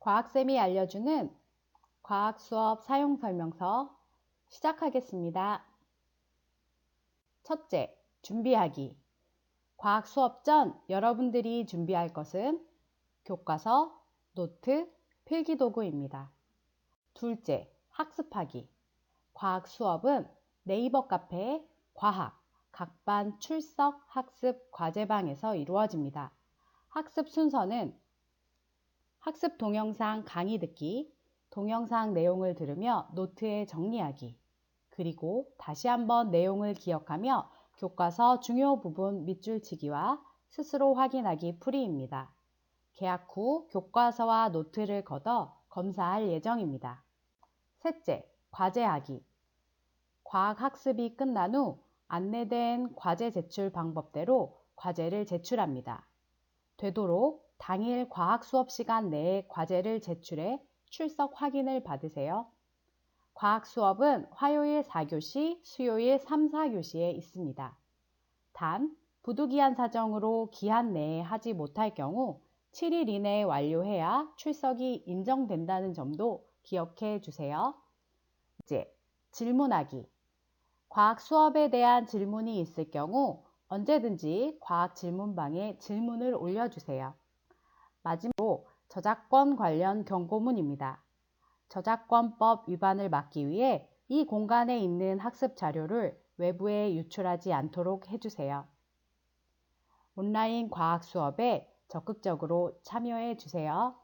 과학쌤이 알려주는 과학 수업 사용 설명서 시작하겠습니다. 첫째, 준비하기. 과학 수업 전 여러분들이 준비할 것은 교과서, 노트, 필기 도구입니다. 둘째, 학습하기. 과학 수업은 네이버 카페 과학 각반 출석 학습 과제방에서 이루어집니다. 학습 순서는 학습 동영상 강의 듣기, 동영상 내용을 들으며 노트에 정리하기, 그리고 다시 한번 내용을 기억하며 교과서 중요 부분 밑줄 치기와 스스로 확인하기 풀이입니다. 개학 후 교과서와 노트를 걷어 검사할 예정입니다. 셋째, 과제하기. 과학 학습이 끝난 후 안내된 과제 제출 방법대로 과제를 제출합니다. 되도록 당일 과학 수업 시간 내에 과제를 제출해 출석 확인을 받으세요. 과학 수업은 화요일 4교시, 수요일 3, 4교시에 있습니다. 단, 부득이한 사정으로 기한 내에 하지 못할 경우 7일 이내에 완료해야 출석이 인정된다는 점도 기억해 주세요. 이제 질문하기. 과학 수업에 대한 질문이 있을 경우 언제든지 과학 질문방에 질문을 올려주세요. 마지막으로 저작권 관련 경고문입니다. 저작권법 위반을 막기 위해 이 공간에 있는 학습 자료를 외부에 유출하지 않도록 해주세요. 온라인 과학 수업에 적극적으로 참여해 주세요.